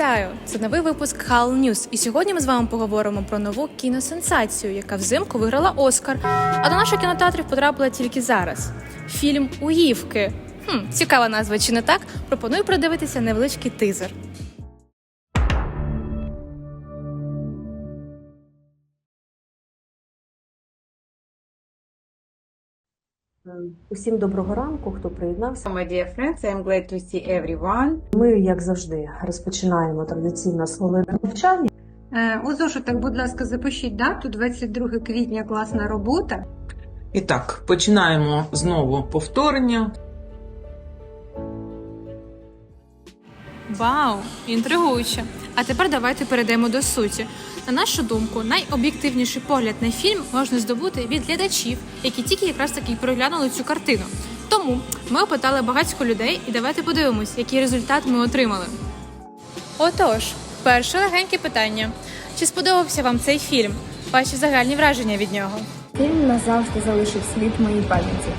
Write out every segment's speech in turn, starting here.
Вітаю! Це новий випуск Хал Ньюз. І сьогодні ми з вами поговоримо про нову кіносенсацію, яка взимку виграла Оскар. А до наших кінотеатрів потрапила тільки зараз. Фільм Уївки. Хм, цікава назва, чи не так? Пропоную придивитися невеличкий тизер. Усім доброго ранку, хто приєднався. My dear friends, I'm glad to see everyone. Ми, як завжди, розпочинаємо традиційно з хвилини навчання. Е, У зошитах, будь ласка, запишіть дату 22 квітня, класна робота. І так, починаємо знову повторення. Вау, інтригуюче. А тепер давайте перейдемо до суті. На нашу думку, найоб'єктивніший погляд на фільм можна здобути від глядачів, які тільки якраз таки проглянули цю картину. Тому ми опитали багатько людей і давайте подивимось, який результат ми отримали. Отож, перше легеньке питання: чи сподобався вам цей фільм? Ваші загальні враження від нього? Фільм назавжди залишив слід моїй пам'яті.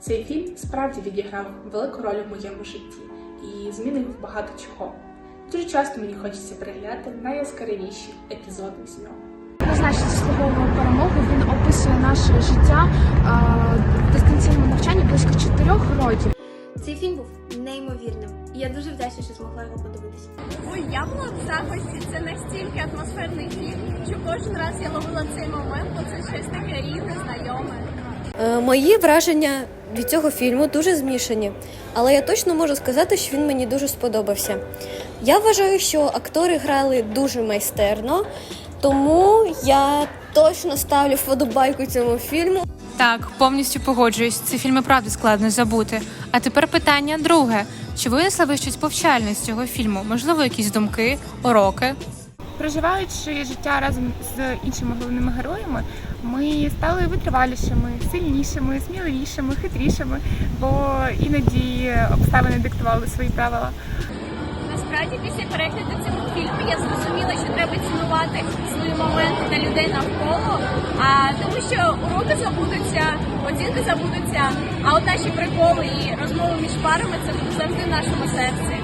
Цей фільм справді відіграв велику роль в моєму житті і змінив багато чого. Дуже часто мені хочеться переглядати найяскравіші епізоди з нього. Однозначно заслуговує перемогу. Він описує наше життя е, в дистанційному навчанні близько чотирьох років. Цей фільм був неймовірним, і я дуже вдячна, що змогла його подивитися. Ой, я була в захваті. Це настільки атмосферний фільм, що кожен раз я ловила цей момент, бо це щось таке рідне, знайоме. Е, Мої враження від цього фільму дуже змішані, але я точно можу сказати, що він мені дуже сподобався. Я вважаю, що актори грали дуже майстерно, тому я точно ставлю вподобайку цьому фільму. Так, повністю погоджуюсь. Ці фільми правда складно забути. А тепер питання друге: чи винесли ви щось повчальне з цього фільму? Можливо, якісь думки, уроки? Проживаючи життя разом з іншими головними героями, ми стали витривалішими, сильнішими, сміливішими, хитрішими, бо іноді обставини диктували свої правила. Насправді, після перегляду цього фільму я зрозуміла, що треба цінувати свої моменти та людей навколо. А тому що уроки забудуться, оцінки забудуться, а от наші приколи і розмови між парами це завжди в нашому серці.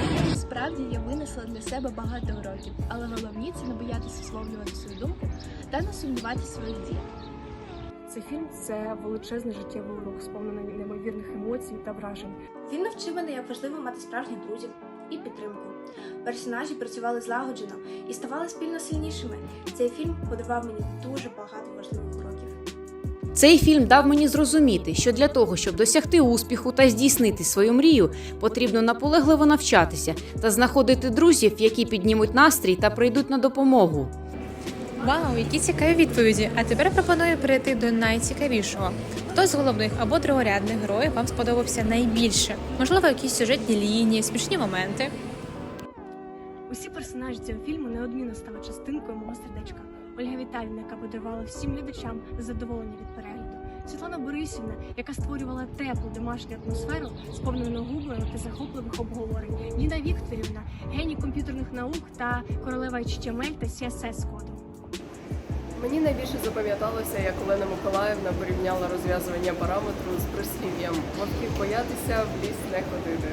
Справді я винесла для себе багато уроків, але головні це не боятися висловлювати свою думку та не сумніватися в своїх діях. Цей фільм це величезний життєвий урок, сповнений неймовірних емоцій та вражень. Він навчив мене, як важливо мати справжніх друзів і підтримку. Персонажі працювали злагоджено і ставали спільно сильнішими. Цей фільм подарував мені дуже багато важливих кроків. Цей фільм дав мені зрозуміти, що для того, щоб досягти успіху та здійснити свою мрію, потрібно наполегливо навчатися та знаходити друзів, які піднімуть настрій та прийдуть на допомогу. Вау, які цікаві відповіді! А тепер пропоную перейти до найцікавішого. Хто з головних або другорядних героїв вам сподобався найбільше? Можливо, якісь сюжетні лінії, смішні моменти. Усі персонажі цього фільму неодмінно стали частинкою мого сердечка. Ольга Віталіївна, яка подарувала всім глядачам задоволення від перегляду. Світлана Борисівна, яка створювала теплу домашню атмосферу, сповнену гумору та захопливих обговорень. Ніна Вікторівна, геній комп'ютерних наук та королева HTML та CSS коду. Мені найбільше запам'яталося, як Олена Миколаївна порівняла розв'язування параметру з прислів'ям «Вовків боятися, в ліс не ходити.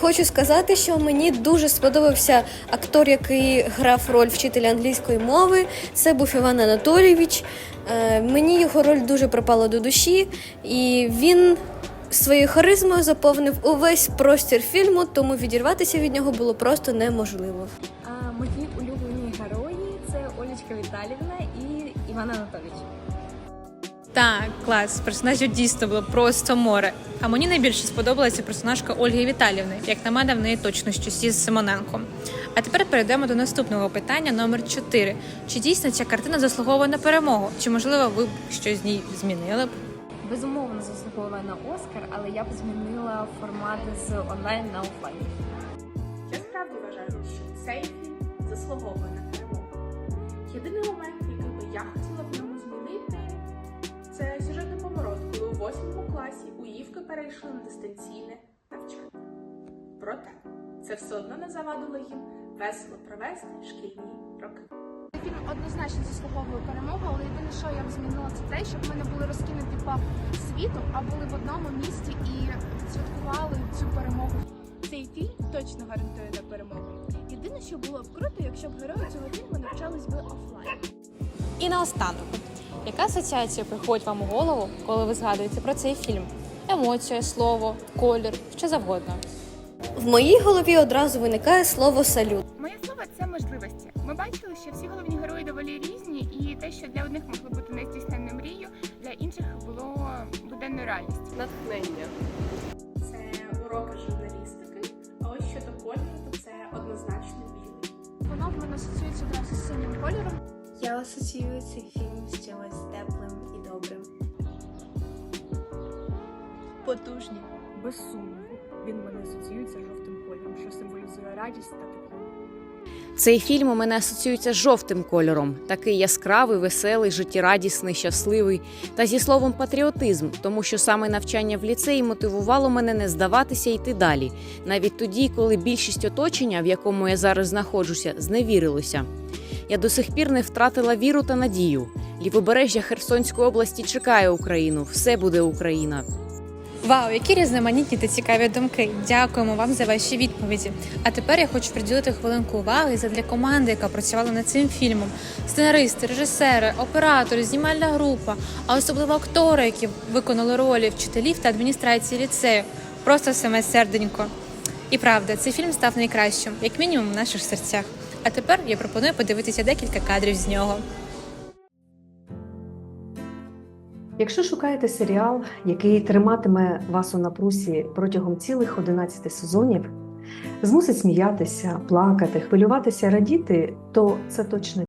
Хочу сказати, що мені дуже сподобався актор, який грав роль вчителя англійської мови. Це був Іван Анатолійович. Е, Мені його роль дуже припала до душі, і він своєю харизмою заповнив увесь простір фільму, тому відірватися від нього було просто неможливо. А мої улюблені герої це Олічка Віталівна і Іван Анатолійович. Так, клас. Персонажів дійсно було просто море. А мені найбільше сподобалася персонажка Ольги Віталівни. Як на мене, в неї точно щось із Симоненко. А тепер перейдемо до наступного питання номер 4. Чи дійсно ця картина заслуговує на перемогу? Чи можливо ви б щось з ній змінили б? Безумовно заслуговує на Оскар, але я б змінила формат з онлайн на офлайн. Я справді вважаю, що цей фільм заслуговує на перемогу. Єдиний момент, який би я хотіла перейшли на дистанційне навчання. Проте це все одно не завадило їм весело провести шкільні роки. Фільм однозначно заслуговує перемогу, але єдине, що я б змінила, це те, щоб ми не були розкинуті по світу, а були в одному місті і святкували цю перемогу. Цей фільм точно гарантує на перемогу. Єдине, що було б круто, якщо б герої цього фільму навчались би офлайн. І наостанок, яка асоціація приходить вам у голову, коли ви згадуєте про цей фільм? Емоція, слово, колір, що завгодно. В моїй голові одразу виникає слово салют. Моє слово це можливості. Ми бачили, що всі головні герої доволі різні, і те, що для одних могло бути нездійсненною мрією, для інших було буденною реальністю. Натхнення. Це уроки журналістики, а ось щодо кольору, то це однозначно білий. Воно в мене асоціюється одразу з синім кольором. Я асоціюю цей фільм з чимось теплим і добрим. Потужні. Без сумніву. Він мене асоціюється з жовтим кольором, що символізує радість та тепло. Цей фільм у мене асоціюється з жовтим кольором, такий яскравий, веселий, життєрадісний, щасливий, та зі словом патріотизм, тому що саме навчання в ліцеї мотивувало мене не здаватися йти далі, навіть тоді, коли більшість оточення, в якому я зараз знаходжуся, зневірилося. Я до сих пір не втратила віру та надію. Лівобережжя Херсонської області чекає Україну. Все буде Україна. Вау, які різноманітні та цікаві думки. Дякуємо вам за ваші відповіді. А тепер я хочу приділити хвилинку уваги задля команди, яка працювала над цим фільмом. Сценаристи, режисери, оператори, знімальна група, а особливо актори, які виконали ролі вчителів та адміністрації ліцею. Просто саме серденько. І правда, цей фільм став найкращим, як мінімум, в наших серцях. А тепер я пропоную подивитися декілька кадрів з нього. Якщо шукаєте серіал, який триматиме вас у напрусі протягом цілих 11 сезонів, змусить сміятися, плакати, хвилюватися, радіти, то це точно